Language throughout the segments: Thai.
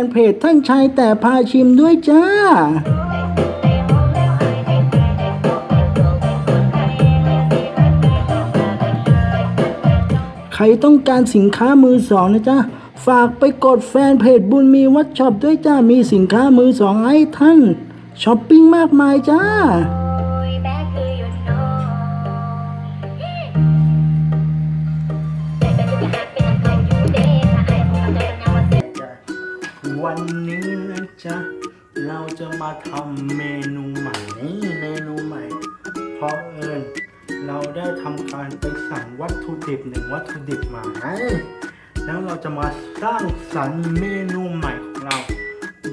นเพจท่านชายแต่พาชิมด้วยจ้า ใครต้องการสินค้ามือสองนะจ๊ะ ฝากไปกดแฟนเพจบุญมีวัดช็อปด้วยจ้า มีสินค้ามือสองให้ท่านช้อปปิ้งมากมายจ้า วันนี้นะจ๊ะ เราจะมาทำเมนูใหม่นี่เมนูใหม่ เพราะเอิญเราได้ทำการไปสั่งวัตถุดิบหนึ่งวัตถุดิบมาแล้วเราจะมาสร้างสรรค์เมนูใหม่ของเรา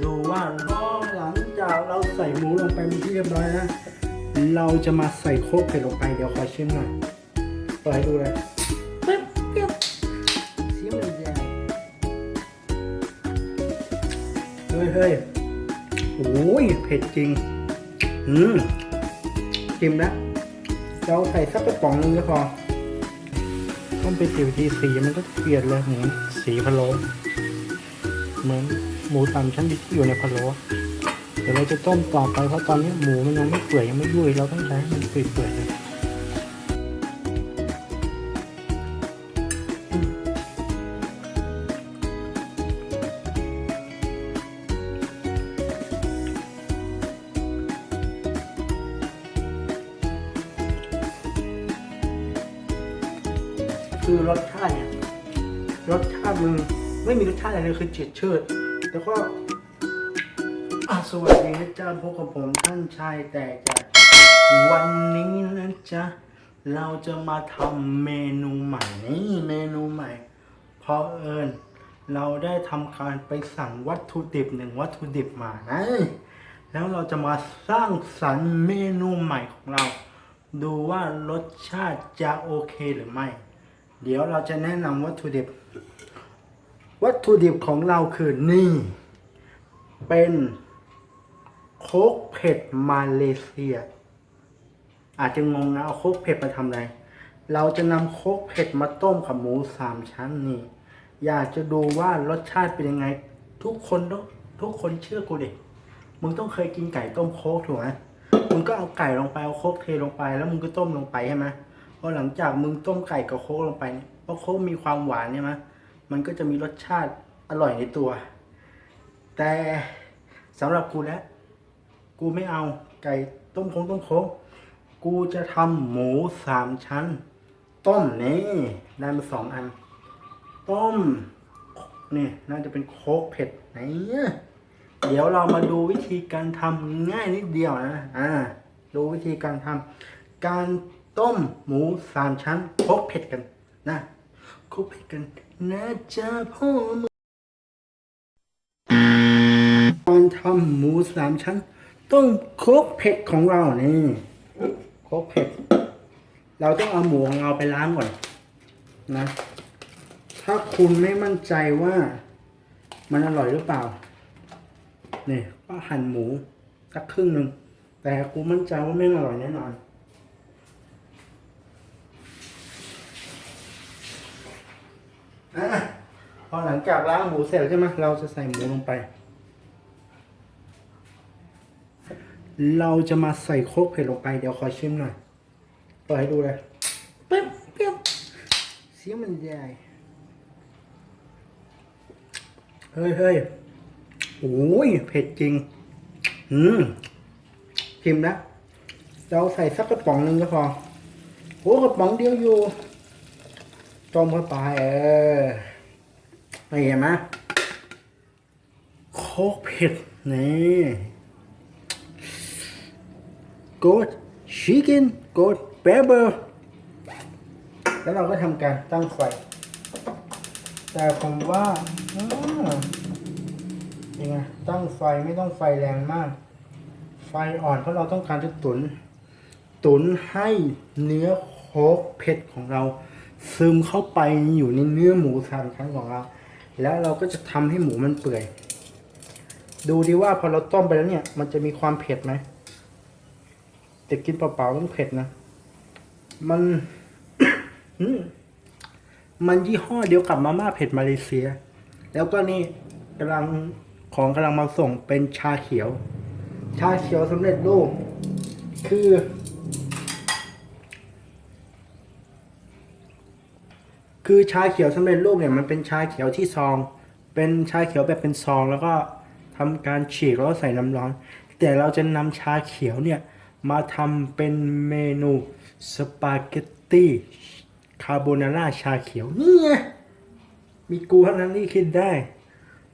ดูว่าก็หลังจากเราใส่หมูลงไปเป็นที่เรียบร้อยนะ เราจะมาใส่โคกเผ็ดลงไปเดี๋ยวขอชิมหน่อยเปิดดูเลย เฮ้ยโอ้ยเผ็ดจริง อืมชิมนะเราใส่สักกระป๋องนึงก็พอ ต้องไปติวทีสีมันก็เปลี่ยนเลยเหมือนสีพะโล้เหมือนหมูสามชั้นที่อยู่ในพะโล้เดี๋ยวเราจะต้มต่อไปเพราะตอนนี้หมูมันยังไม่เปื่อยยังไม่ยุ่ยเราต้องใช้ให้มันเปื่อยๆเลย เลยคือจืดชืดแล้วก็สวัสดีนะจ๊ะพบกับผมท่านชายแต่จะวันนี้นะจ๊ะเราจะมาทำเมนูใหม่นี่เมนูใหม่ เพราะเอิญเราได้ทำการไปสั่งวัตถุดิบหนึ่งวัตถุดิบมานะแล้วเราจะมาสร้างสรรค์เมนูใหม่ของเรา ดูว่ารสชาติจะโอเคหรือไม่ เดี๋ยวเราจะแนะนำวัตถุดิบ วัตถุดิบของเราคือนี่ เป็นโคกเผ็ดมาเลเซีย อาจจะงงนะเอาโคกเผ็ดมาทำอะไร เราจะนำโคกเผ็ดมาต้มกับหมูสามชั้นนี่ อยากจะดูว่ารสชาติเป็นยังไง ทุกคนต้องทุกคนเชื่อกูดิมึงต้องเคยกินไก่ต้มโคกถูกไหมมึงก็เอาไก่ลงไปเอาโคกเทลงไป แล้วมึงก็ต้มลงไปใช่ไหมพอหลังจากมึงต้มไก่กับโคกลงไปเนี่ยเพราะโคกมีความหวานใช่ไหม มันก็จะมีรสชาติอร่อยในตัว แต่สำหรับกูแล้วกูไม่เอาไก่ต้มโค้งต้มโค้งกูจะทำหมูสามชั้น ต้มนี่ได้มาสองอัน ต้มนี่น่าจะเป็นโคกเผ็ดไหนเนี่ยเดี๋ยวเรามาดูวิธีการทำง่ายนิดเดียวนะอ่าดูวิธีการทำการต้มหมูสามชั้นโคกเผ็ดกันนะโคกเผ็ดกัน นะจ๊ะพ่อมึงการทำหมูสามชั้น ต้มโคกเผ็ดของเรานี่โคกเผ็ด เราต้องเอาหมูของเราไปล้างก่อนนะ ถ้าคุณไม่มั่นใจว่า มันอร่อยหรือเปล่านี่ก็หั่นหมูสักครึ่งหนึ่งแต่กูมั่นใจว่าไม่อร่อยแน่นอน อะพอหลังจากล้างหมูเสร็จแล้วใช่ไหมเราจะใส่หมูลงไป เราจะมาใส่โครกเผ็ดลงไปเดี๋ยวขอชิมหน่อยเปิดให้ดูเลยปึ๊บปึ๊บเสียงมันใหญ่เฮ้ยเฮ้ยโอ้ยเผ็ดจริง อืมชิมนะ เราใส่สักกระป๋องหนึ่งก็พอโอ้กระป๋องเดียวอยู่ ต้มเข้าไปเออไม่เห็นไหมโคกเผ็ดนี่ good chicken good pepper แล้วเราก็ทำการตั้งไฟ แต่ผมว่าอ่ายังไงตั้งไฟไม่ต้องไฟแรงมาก ไฟอ่อนเพราะเราต้องการจะตุน ตุนให้เนื้อโคกเผ็ดของเรา ซึมเข้าไปอยู่ในเนื้อหมูสามชั้นของเรา แล้วเราก็จะทำให้หมูมันเปื่อย ดูดีว่าพอเราต้มไปแล้วเนี่ย มันจะมีความเผ็ดไหมแต่กินเปล่าๆมันเผ็ดนะ มันมันยี่ห้อเดียวกับมาม่าเผ็ดมาเลเซีย แล้วก็นี่กำลังของกำลังมาส่งเป็นชาเขียว ชาเขียวสำเร็จรูปคือ คือชาเขียวสำเร็จรูปเนี่ยมันเป็นชาเขียวที่ซอง เป็นชาเขียวแบบเป็นซอง แล้วก็ทำการฉีกแล้วก็ใส่น้ำร้อน แต่เราจะนำชาเขียวเนี่ยมาทำเป็นเมนูสปาเกตตี้คาโบนาร่าชาเขียวนี่ไงมีกูเท่านั้นที่คิดได้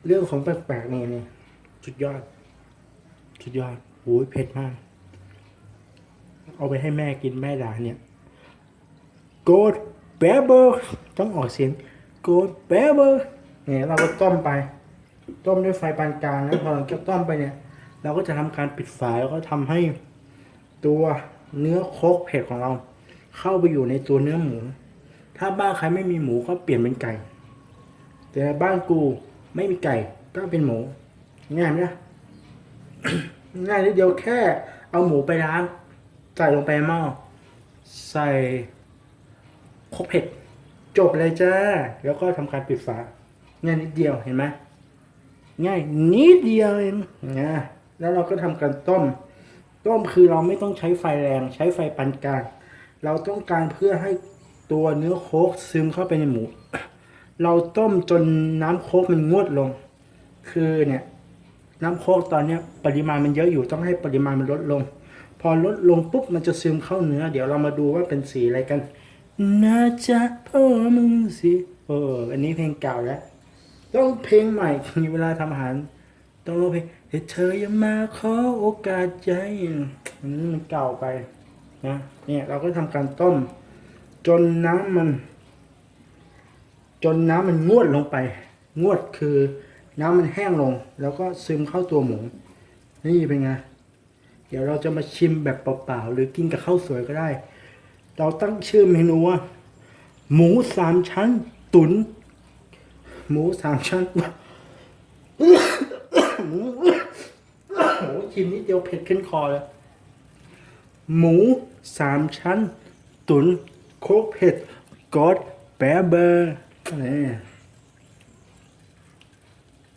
เรื่องของแปลกๆนี่นี่สุดยอดสุดยอดโอ้ยเผ็ดมาก เอาไปให้แม่กินแม่ด่าเนี่ย โกด เบอร์ต้องออกเสียงโกดเบอร์เนี่ยเราก็ต้มไป ต้มด้วยไฟปานกลางนะพอเราต้มไปเนี่ย เราก็จะทำการปิดฝาแล้วก็ทำให้ตัวเนื้อโคกเผ็ดของเรา เข้าไปอยู่ในตัวเนื้อหมู ถ้าบ้านใครไม่มีหมูก็เปลี่ยนเป็นไก่ แต่บ้านกูไม่มีไก่ก็เป็นหมู ง่ายไหมนะง่ายนิดเดียวแค่เอาหมูไปล้างใส่ลงไปหม้อใส่ โคกเผ็ดจบเลยจ้า แล้วก็ทำการปิดฝาง่ายนิดเดียวเห็นไหมง่ายนิดเดียวเองนะแล้วเราก็ทำการต้ม ต้มคือเราไม่ต้องใช้ไฟแรงใช้ไฟปานกลาง เราต้องการเพื่อให้ตัวเนื้อโคกซึมเข้าไปในหมู เราต้มจนน้ำโคกมันงวดลง คือเนี่ยน้ำโคกตอนเนี้ยปริมาณมันเยอะอยู่ต้องให้ปริมาณมันลดลง พอลดลงปุ๊บมันจะซึมเข้าเนื้อ เดี๋ยวเรามาดูว่าเป็นสีอะไรกัน นะจ๊ะพ่อมึงสิเออ อันนี้เพลงเก่าแล้ว ต้องเพลงใหม่เวลาทำอาหาร ต้องร้องเพลงเธออย่ามาขอโอกาสใจอันนี้มันเก่าไปนะเนี่ยเราก็ทำการต้ม จนน้ำมัน จนน้ำมันงวดลงไป งวดคือน้ำมันแห้งลง แล้วก็ซึมเข้าตัวหมู นี่เป็นไง เดี๋ยวเราจะมาชิมแบบเปล่าๆหรือกินกับข้าวสวยก็ได้ เราตั้งชื่อเมนูว่า หมูสามชั้น ตุน หมูสามชั้นหมูโอ้โหชิมนิดเดียวเผ็ดขึ้นคอเลยหมูสามชั้น ตุนโคกเผ็ดกอดแบเบอร์นี่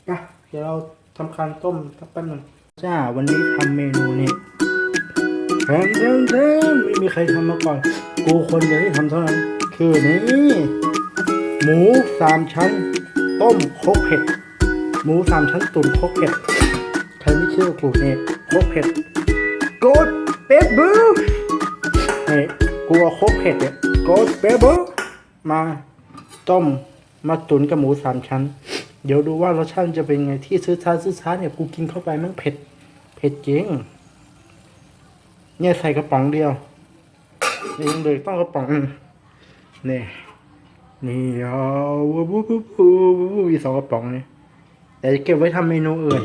ปะเดี๋ยวเราทำการต้มสักแป๊บหนึงจ้า วันนี้ทำเมนูนี้แทนแทนแทนไม่มีใครทำมาก่อน กูคนเดียวที่ทำเท่านั้น คือนี่หมูสามชั้น ต้มโคกเผ็ด หมูสามชั้นตุ๋นโคกเผ็ดใครไม่เชื่อกูเนี่ยโคกเผ็ดกดเป๊บบูนี่กูเอาโคกเผ็ดเนี่ยกดเป๊บบูมาต้มมาตุ๋นกับหมูสามชั้น เดี๋ยวดูว่ารสชาติจะเป็นไงที่ซื้อช้าซื้อช้าเนี่ยกูกินเข้าไปมันเผ็ด เผ็ดจริงเนี่ยใส่กระป๋องเดียว นี่ยังเลยต้องกระป๋องนึ่งนี่นี่เอาวูบวูบวูบวูบวูบอีสองกระป๋องนี่แต่จะเก็บไว้ทำเมนูอื่น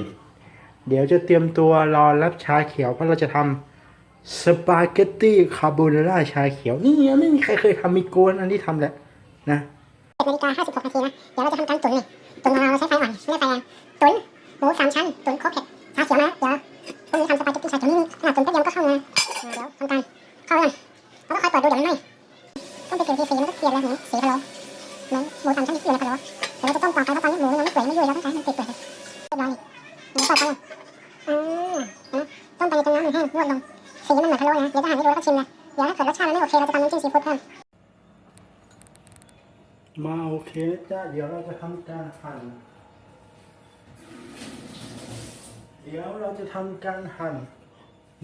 เดี๋ยวจะเตรียมตัวรอรับชาเขียวเพราะเราจะทำสปาเกตตี้คาโบนาร่าชาเขียวนี่ไงไม่มีใครเคยทำมีโกนอันที่ทำแหละนะ7นาฬิกา56นาทีนะ เดี๋ยวเราจะทำการตุ๋นเนี่ยตุ๋นของเราเราใช้ไฟอ่อนไม่ใช่ไฟแรงตุ๋นหมูสามชั้นตุ๋นโครบเผ็ดชาเขียวนะเดี๋ยวพรุ่งนี้ทำส จ้าเดี๋ยวเราจะทำการหั่น เดี๋ยวเราจะทำการหั่น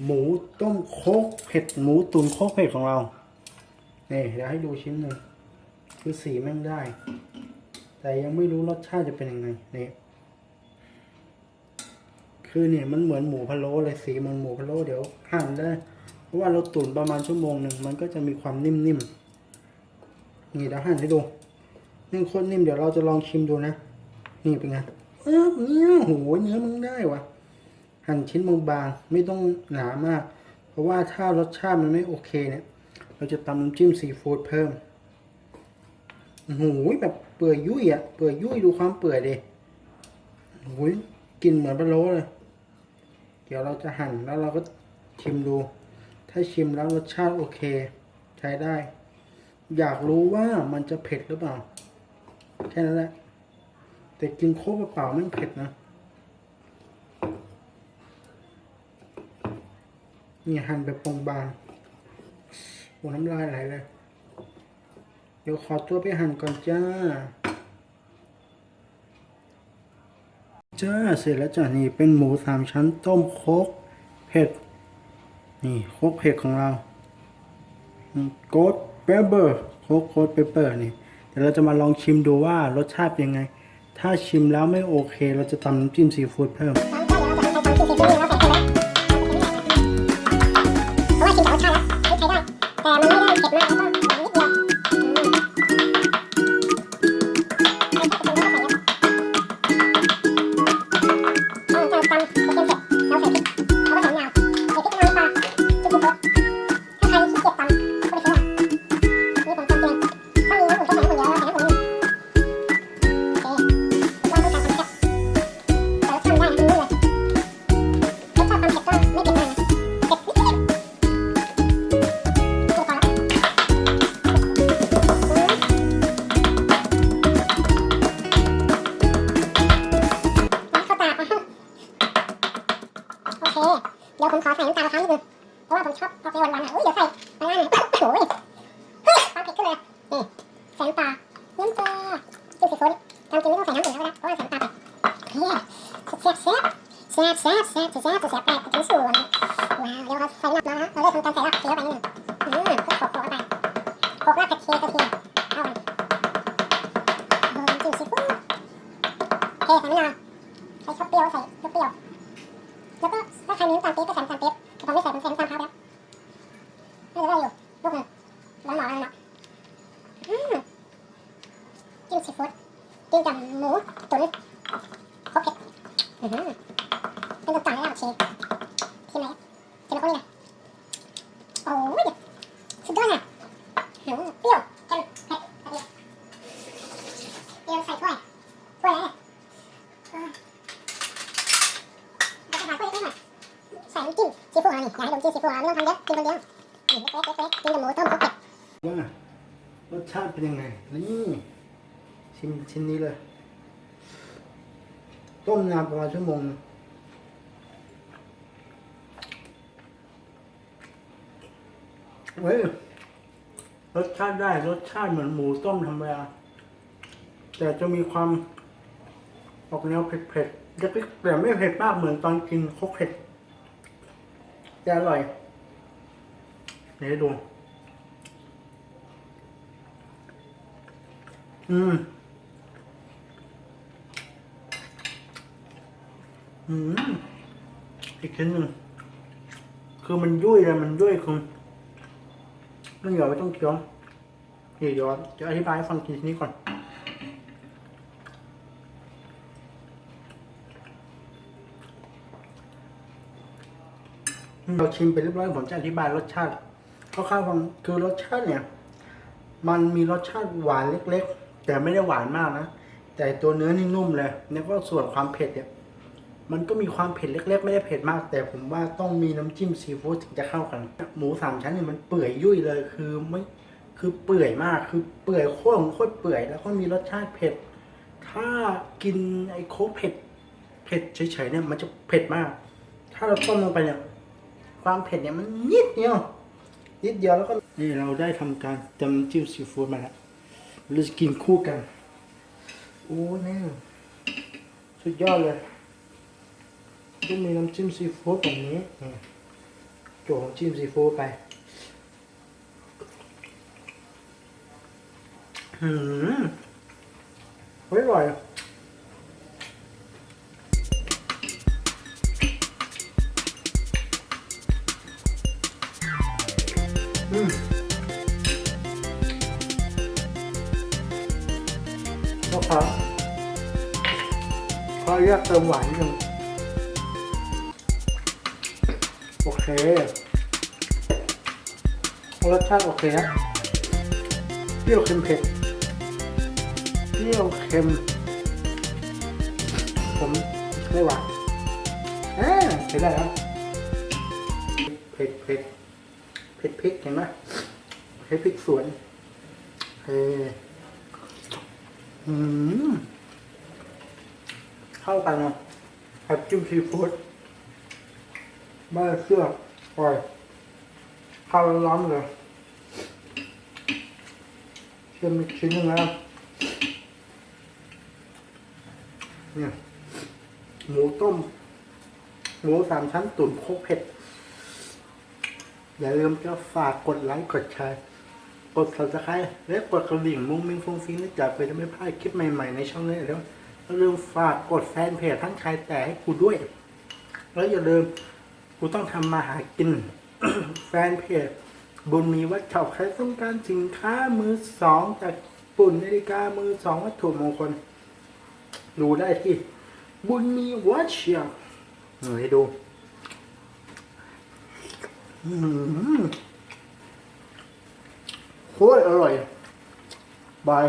หมูต้มโคกเผ็ดหมูตุ๋นโคกเผ็ดของเรานี่เดี๋ยวให้ดูชิ้นหนึ่งคือสีแม่งได้ แต่ยังไม่รู้รสชาติจะเป็นยังไงนี่คือเนี่ยมันเหมือนหมูพะโล้เลยสีเหมันหมูพะโล้เดี๋ยวหั่นได้ เพราะว่าเราตุ๋นประมาณชั่วโมงหนึ่งมันก็จะมีความนิ่มๆนี่เดี๋ยวหั่นให้ดู นี่โคตรนิ่มเดี๋ยวเราจะลองชิมดูนะ นี่เป็นไงเออเนี่ยโหเนื้อมันได้วะหั่นชิ้นบางๆไม่ต้องหนามาก เพราะว่าถ้ารสชาติมันไม่โอเคเนี่ย เราจะตำน้ำจิ้มซีฟู้ดเพิ่มโหแบบเปื่อยยุ่ยอะเปื่อยยุ่ยดูความเปื่อยดิโอ้ยกลินเหมือนปลาโลเลย เดี๋ยวเราจะหั่นแล้วเราก็ชิมดู ถ้าชิมแล้วรสชาติโอเค ใช้ได้ อยากรู้ว่ามันจะเผ็ดหรือเปล่า แค่นั้นแหละ แต่กินโค้กเปล่าไม่เผ็ดนะ นี่หั่นแบบปงบางโอ้น้ำลายไหลเลย เดี๋ยวขอตัวไปหั่นก่อนจ้า จ้า เสร็จแล้วจ้ะนี่เป็นหมูสามชั้นต้มโคกเผ็ด นี่โคกเผ็ดของเราโกดเปเปอร์โคกโกดเปเปอร์นี่ เดี๋ยวเราจะมาลองชิมดูว่ารสชาติเป็นยังไง ถ้าชิมแล้วไม่โอเค เราจะทำน้ำจิ้มซีฟู้ดเพิ่ม ขอบ้าคา僕はタクシータクシー青いボนจูซีฟู้ดเทใส่มะนาวใช้ช็อปเปรี้ยวใส่ช็อปเปรี้ยวแล้วก็ถ้าใครนิ้วตาลตี๊บก็ใส่ ฟู้ดเอานี่อยากให้ผมจิ้มซีฟู้ดเอาไม่ต้องทำเยอะกินคนเดียวนี่เล็กๆเล็กๆกินกับหมูต้มครกเผ็ดว่ารสชาติเป็นยังไงนี่ชิมชิ้นนี้เลย ต้มนานประมาณชั่วโมงนึงเฮ้ยรสชาติได้รสชาติเหมือนหมูต้มธรรมดาแต่จะมีความออกแนวเผ็ดๆเล็กๆแต่ไม่เผ็ดมากเหมือนตอนกินโคกเผ็ด แต่อร่อยเดี๋ยวดู อืม อืม อีกชิ้นหนึ่งคือมันยุ่ยเลยมันยุ่ยคือต้องหยอดไม่ต้องเคี้ยวนี่เดี๋ยวจะอธิบายให้ฟังทีนี้ก่อน เราชิมไปเรียบร้อยผมจะอธิบายรสชาติคร่าวๆฟังคือรสชาติเนี่ย มันมีรสชาติหวานเล็ก ๆ แต่ไม่ได้หวานมากนะแต่ตัวเนื้อนี่นุ่มเลยแล้วก็ส่วนความเผ็ดเนี่ยมันก็มีความเผ็ดเล็ก ๆ ไม่ได้เผ็ดมาก แต่ผมว่าต้องมีน้ำจิ้มซีฟู้ดถึงจะเข้ากัน หมูสามชั้นเนี่ยมันเปื่อยยุ่ยเลยคือไม่คือเปื่อยมากคือเปื่อยโคตรโคตรเปื่อย แล้วก็มีรสชาติเผ็ด ถ้ากินไอ้โค้กเผ็ดเผ็ดเฉยๆเนี่ยมันจะเผ็ดมาก ถ้าเราต้มลงไปเนี่ย ความเผ็ดเนี่ยมันนิดเดียว นิดเดียวแล้วก็นี่เราได้ทำการเตรียมน้ำจิ้มซีฟู้ดมาแล้วเราจะกินคู่กัน โอ้แน่สุดยอดเลยต้องมีน้ำจิ้มซีฟู้ดแบบนี้อืมโจกน้ำจิ้มซีฟู้ดไป หืมเฮ้ยอร่อย อะอืมก็พอขออนุญาตเติมหวานนิดนึงโอเครสชาติโอเคนะเปรี้ยวเค็มเผ็ดเปรี้ยวเค็ม ผมไม่หวานอ่าใช้ได้แล้วเผ็ดเผ็ด เผ็ดพริกเห็นไหมเผ็ดพริกสวนเฮ้อืมเข้ากันนะผัดจิ้มซีฟู้ดบ้าเสื้อปล่อยข้าวร้อนเลยเชื่อมอีกชิ้นหนึงแล้วเนี่ยหมูต้ม หมูสามชั้นตุ๋นโคกเผ็ด อย่าลืมจะฝากกดไลค์กดแชร์กด subscribe และกดกระดิ่งมุ้งมิ้งฟงฟิงนะจ๊ะเพื่อจะไม่พลาดคลิปใหม่ๆในช่องนี้แล้วอย่าลืมฝากกดแฟนเพจทั้งชายแต่ให้กูด้วย แล้วอย่าลืมกูต้องทำมาหากิน แฟนเพจบุญมีวัดเฉาใครต้องการสินค้ามือสองจากปุ่นนาฬิกามือสองวัตถุมงคลดูได้ที่ บุญมีวัดเชียงให้ดูอืม โคตรอร่อย บาย